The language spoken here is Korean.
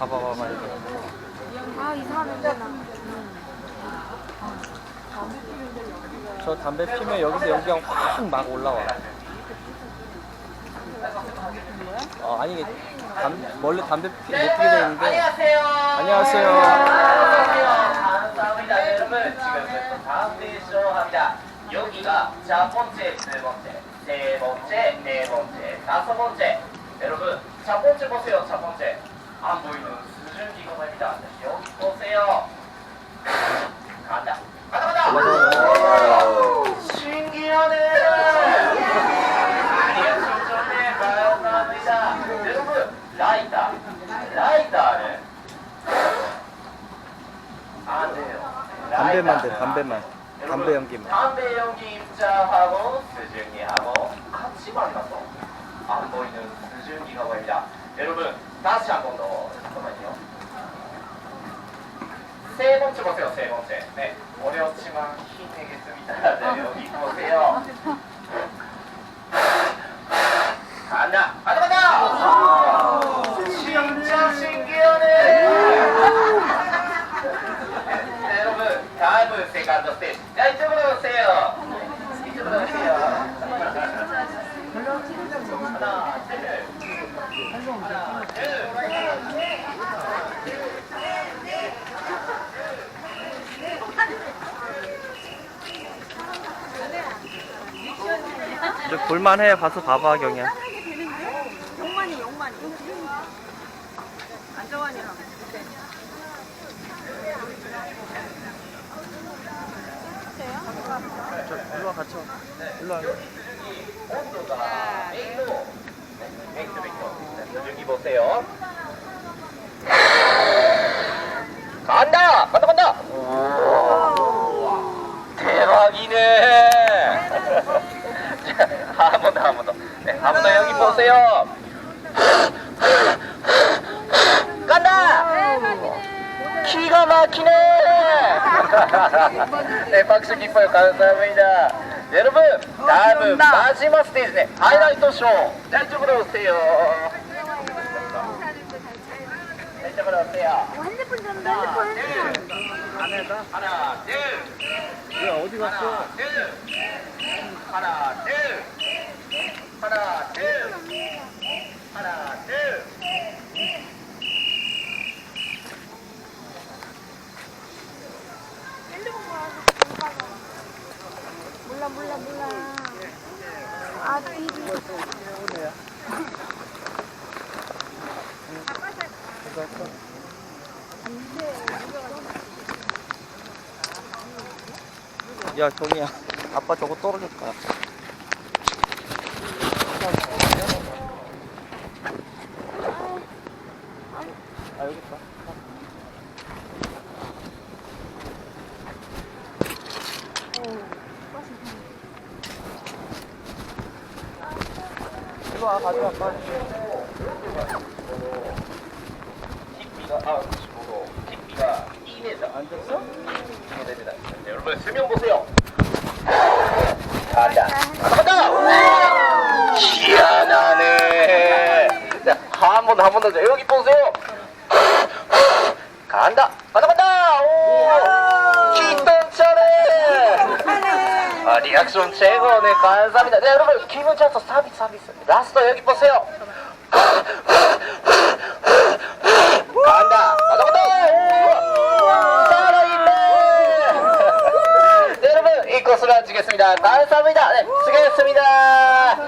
봐봐봐 말이야. 아 나. 저 담배 피면 여기서 연기가 확 막 올라와. 어 아니 이게 담, 원래 담배 피, 못 피게 돼 있는데. 안녕하세요. 안녕하세요. 감사합니다. 여러분 지금부터 다음 페이지로 합니다. 여기가 첫 번째, 두 번째, 세 번째, 네 번째, 다섯 번째. 여러분 첫 번째 보세요. 첫 번째 안 보이는 수증기가 말입니다. 여기 보세요. 간다. 가다 가다. 신기하네. 아니요, 진짜네. 감사합니다. 여러분 라이터, 라이터는 안 돼요. 담배만 돼 담배만. 담배 연기만. 담배 연기 입자하고 수증기하고 같이 만나서 안 보이는 수증기가 보입니다. 여러분 다시 한 번 더 잠깐만요. 세 번째 보세요. 세 번째. 네 어렵지만 힘내겠습니다. 네 여기 보세요. 간다. 간다 간다. 진짜 신기하네. 네, 여러분 다음은 세컨드 스테이지 자 이쪽으로 오세요 이쪽으로 오세요 하나 둘 이제 볼만해 봐서 봐봐 경이야. 안정환이랑. 저 일로 와 같이 와. 일로 와. 온도 가 100도 100도 100도 여기 보세요 간다 간다 간다 대박이네 한번 더 한 번 더 네 한 번 더 여기 보세요 간다 기가 막히네 네 박수 기뻐요 감사합니다 여러분 다음은 마지막 스테이지네. 하이라이트 쇼. 자, 이쪽으로 오세요. 자, 이쪽으로 오세요. 어, 핸드폰 줬는데 핸드폰 핸드폰. 안에다. 하나 둘. 야 어디 갔어? 하나 둘. 하나 둘. 하나 둘 하나 둘 핸드폰 봐서 몰라 몰라. 아 TV. 야 경이야. 아빠 저거 떨어졌다. 아 여기 있다. 일로 와 가져와 빨리. 킥비가 아 95도 킥비가 2m 앉았어? 자, 여러분 수명 보세요. 간다 간다 희한하네. 자 한 번 한 번 더. 여기 보세요. 간다. 간다 간다 오 기똥차네 아 리액션 최고네 감사합니다 네 여러분 기분 좋아서 서비스 서비스 라스트 여기 보세요 간다 간다 간다 오, 살아있네 네, 여러분 이 코스를 마치겠습니다 감사합니다 네 수고했습니다